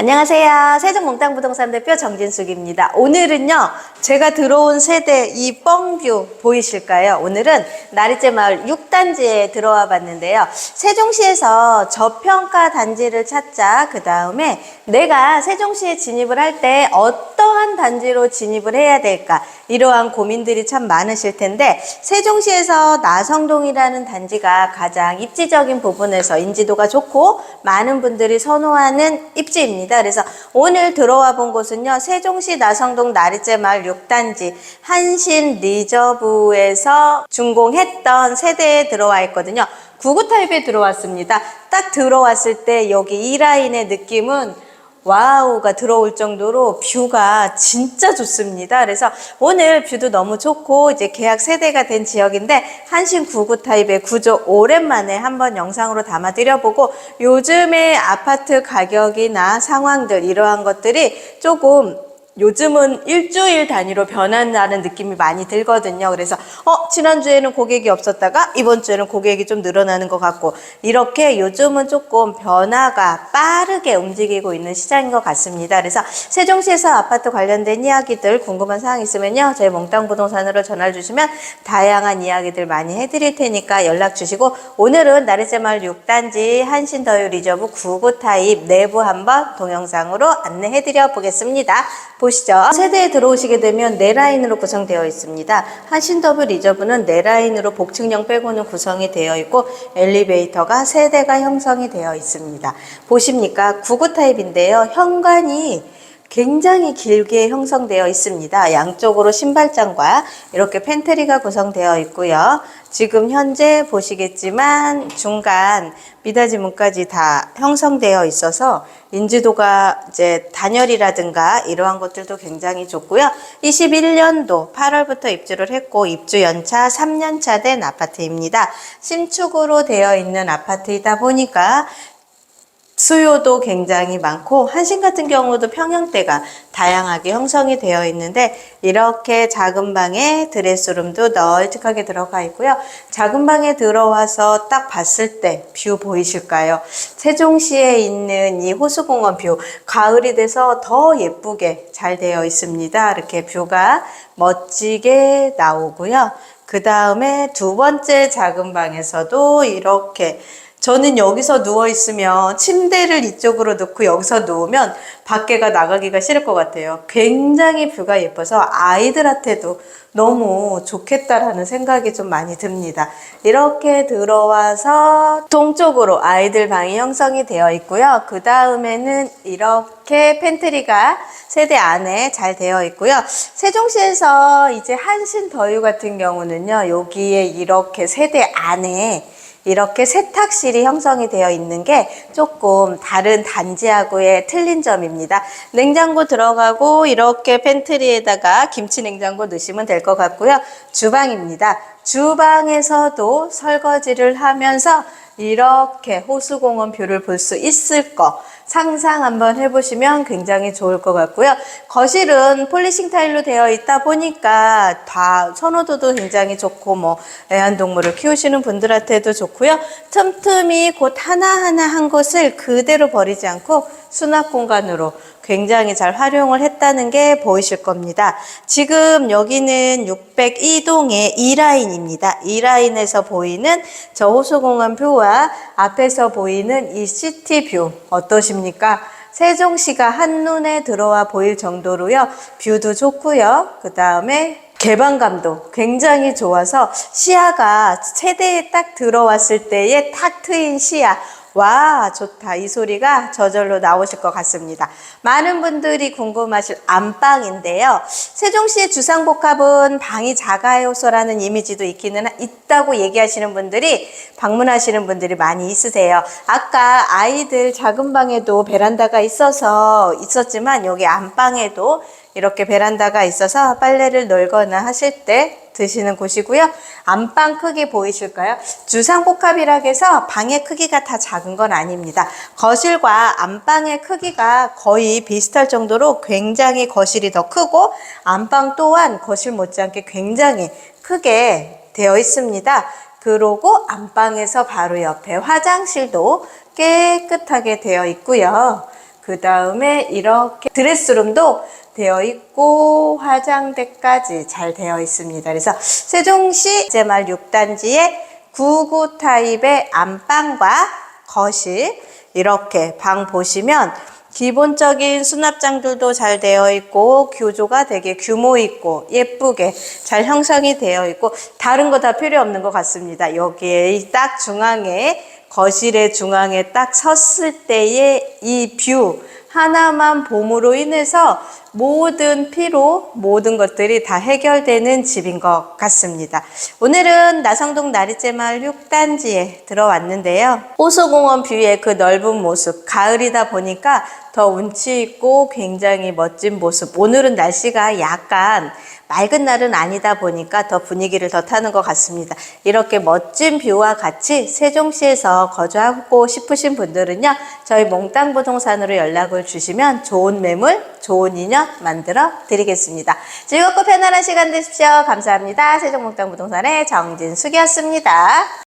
안녕하세요. 세종몽땅부동산 대표 정진숙입니다. 오늘은요, 제가 들어온 세대 이 뻥뷰 보이실까요? 오늘은 나리째 마을 6단지에 들어와 봤는데요. 세종시에서 저평가 단지를 찾자. 그 다음에 내가 세종시에 진입을 할 때 어 떠한 단지로 진입을 해야 될까? 이러한 고민들이 참 많으실 텐데, 세종시에서 나성동이라는 단지가 가장 입지적인 부분에서 인지도가 좋고, 많은 분들이 선호하는 입지입니다. 그래서 오늘 들어와 본 곳은요, 세종시 나성동 나리째 마을 6단지 한신 리저브에서 준공했던 세대에 들어와 있거든요. 구구 타입에 들어왔습니다. 딱 들어왔을 때 여기 이 라인의 느낌은 와우가 들어올 정도로 뷰가 진짜 좋습니다. 그래서 오늘 뷰도 너무 좋고 이제 계약 세대가 된 지역인데 한신 구구 타입의 구조 오랜만에 한번 영상으로 담아 드려보고 요즘의 아파트 가격이나 상황들 이러한 것들이 조금 요즘은 일주일 단위로 변한다는 느낌이 많이 들거든요. 그래서 어 지난주에는 고객이 없었다가 이번 주에는 고객이 좀 늘어나는 것 같고 이렇게 요즘은 조금 변화가 빠르게 움직이고 있는 시장인 것 같습니다. 그래서 세종시에서 아파트 관련된 이야기들 궁금한 사항 있으면요. 저희 몽땅부동산으로 전화 주시면 다양한 이야기들 많이 해드릴 테니까 연락 주시고 오늘은 나리제마을 6단지 한신더유 리저브 99 타입 내부 한번 동영상으로 안내해드려 보겠습니다. 보시죠. 세대에 들어오시게 되면 네 라인으로 구성되어 있습니다. 한신더블 리저브는 네 라인으로 복층형 빼고는 구성이 되어 있고 엘리베이터가 세 대가 형성이 되어 있습니다. 보십니까? 99 타입인데요. 현관이 굉장히 길게 형성되어 있습니다. 양쪽으로 신발장과 이렇게 팬트리가 구성되어 있고요. 지금 현재 보시겠지만 중간 미닫이 문까지 다 형성되어 있어서 인지도가 이제 단열이라든가 이러한 것들도 굉장히 좋고요. 21년도 8월부터 입주를 했고 입주 연차 3년차 된 아파트입니다. 신축으로 되어 있는 아파트이다 보니까 수요도 굉장히 많고 한신 같은 경우도 평형대가 다양하게 형성이 되어 있는데 이렇게 작은 방에 드레스룸도 널찍하게 들어가 있고요. 작은 방에 들어와서 딱 봤을 때 뷰 보이실까요? 세종시에 있는 이 호수공원 뷰 가을이 돼서 더 예쁘게 잘 되어 있습니다. 이렇게 뷰가 멋지게 나오고요. 그 다음에 두 번째 작은 방에서도 이렇게 저는 여기서 누워 있으면 침대를 이쪽으로 놓고 여기서 누우면 밖에가 나가기가 싫을 것 같아요. 굉장히 뷰가 예뻐서 아이들한테도 너무 좋겠다라는 생각이 좀 많이 듭니다. 이렇게 들어와서 동쪽으로 아이들 방이 형성이 되어 있고요. 그 다음에는 이렇게 팬트리가 세대 안에 잘 되어 있고요. 세종시에서 이제 한신 더유 같은 경우는요. 여기에 이렇게 세대 안에 이렇게 세탁실이 형성이 되어 있는 게 조금 다른 단지하고의 틀린 점입니다. 냉장고 들어가고 이렇게 팬트리에다가 김치 냉장고 넣으시면 될 것 같고요. 주방입니다. 주방에서도 설거지를 하면서 이렇게 호수공원 뷰를 볼 수 있을 거 상상 한번 해보시면 굉장히 좋을 것 같고요. 거실은 폴리싱 타일로 되어 있다 보니까 다 선호도도 굉장히 좋고 뭐 애완동물을 키우시는 분들한테도 좋고요. 틈틈이 곳 하나하나 한 곳을 그대로 버리지 않고 수납 공간으로 굉장히 잘 활용을 했다는 게 보이실 겁니다. 지금 여기는 602동의 2라인입니다. 2라인에서 보이는 저 호수공원 뷰와 앞에서 보이는 이 시티 뷰 어떠십니까? 세종시가 한눈에 들어와 보일 정도로요. 뷰도 좋고요. 그 다음에 개방감도 굉장히 좋아서 시야가 세대에 딱 들어왔을 때의 탁 트인 시야 와 좋다 이 소리가 저절로 나오실 것 같습니다. 많은 분들이 궁금하실 안방인데요. 세종시의 주상복합은 방이 작아요소라는 이미지도 있기는 있다고 얘기하시는 분들이 방문하시는 분들이 많이 있으세요. 아까 아이들 작은 방에도 베란다가 있어서 있었지만 여기 안방에도 이렇게 베란다가 있어서 빨래를 널거나 하실 때 드시는 곳이고요. 안방 크기 보이실까요? 주상복합이라 해서 방의 크기가 다 작은 건 아닙니다. 거실과 안방의 크기가 거의 비슷할 정도로 굉장히 거실이 더 크고 안방 또한 거실 못지않게 굉장히 크게 되어 있습니다. 그러고 안방에서 바로 옆에 화장실도 깨끗하게 되어 있고요. 그 다음에 이렇게 드레스룸도 되어 있고 화장대까지 잘 되어 있습니다. 그래서 세종시 제말 6단지에 99 타입의 안방과 거실 이렇게 방 보시면 기본적인 수납장들도 잘 되어 있고 규조가 되게 규모 있고 예쁘게 잘 형성이 되어 있고 다른 거 다 필요 없는 것 같습니다. 여기에 이딱 중앙에 거실의 중앙에 딱 섰을 때의 이 뷰 하나만 봄으로 인해서 모든 피로 모든 것들이 다 해결되는 집인 것 같습니다. 오늘은 나성동 나리제마을 6단지에 들어왔는데요. 호수공원 뷰의 그 넓은 모습, 가을이다 보니까 더 운치 있고 굉장히 멋진 모습. 오늘은 날씨가 약간 맑은 날은 아니다 보니까 더 분위기를 더 타는 것 같습니다. 이렇게 멋진 뷰와 같이 세종시에서 거주하고 싶으신 분들은요, 저희 몽땅 부동산으로 연락을 주시면 좋은 매물, 좋은 인연 만들어 드리겠습니다. 즐겁고 편안한 시간 되십시오. 감사합니다. 세종몽땅 부동산의 정진숙이었습니다.